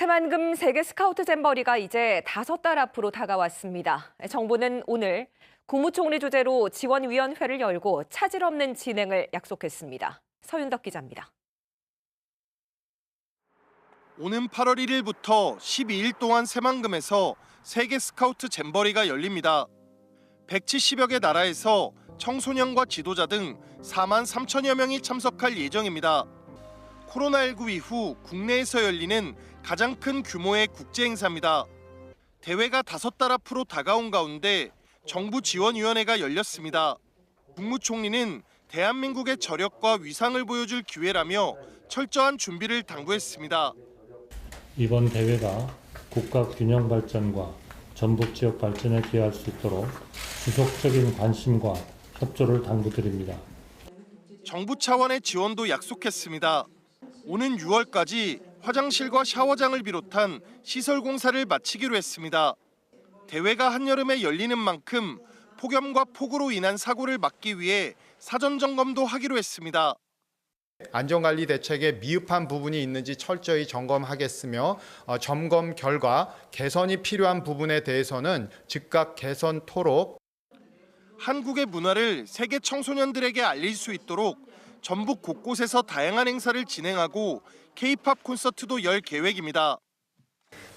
새만금 세계 스카우트 잼버리가 이제 다섯 달 앞으로 다가왔습니다. 정부는 오늘 국무총리 주재로 지원위원회를 열고 차질 없는 진행을 약속했습니다. 서윤덕 기자입니다. 오는 8월 1일부터 12일 동안 새만금에서 세계 스카우트 잼버리가 열립니다. 170여 개 나라에서 청소년과 지도자 등 4만 3천여 명이 참석할 예정입니다. 코로나19 이후 국내에서 열리는 가장 큰 규모의 국제 행사입니다. 대회가 다섯 달 앞으로 다가온 가운데 정부 지원위원회가 열렸습니다. 국무총리는 대한민국의 저력과 위상을 보여줄 기회라며 철저한 준비를 당부했습니다. 이번 대회가 국가 균형 발전과 전북 지역 발전에 기여할 수 있도록 지속적인 관심과 협조를 당부드립니다. 정부 차원의 지원도 약속했습니다. 오는 6월까지 화장실과 샤워장을 비롯한 시설 공사를 마치기로 했습니다. 대회가 한여름에 열리는 만큼 폭염과 폭우로 인한 사고를 막기 위해 사전 점검도 하기로 했습니다. 안전관리 대책에 미흡한 부분이 있는지 철저히 점검하겠으며 어, 점검 결과 개선이 필요한 부분에 대해서는 즉각 개선토록 한국의 문화를 세계 청소년들에게 알릴 수 있도록 전북 곳곳에서 다양한 행사를 진행하고 K-팝 콘서트도 열 계획입니다.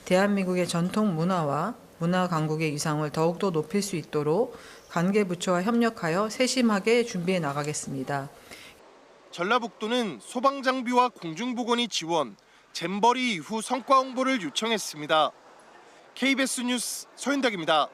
대한민국의 전통 문화와 문화 강국의 위상을 더욱더 높일 수 있도록 관계 부처와 협력하여 세심하게 준비해 나가겠습니다. 전라북도는 소방 장비와 공중 보건이 지원, 잼버리 이후 성과 홍보를 요청했습니다. KBS 뉴스 서윤덕입니다.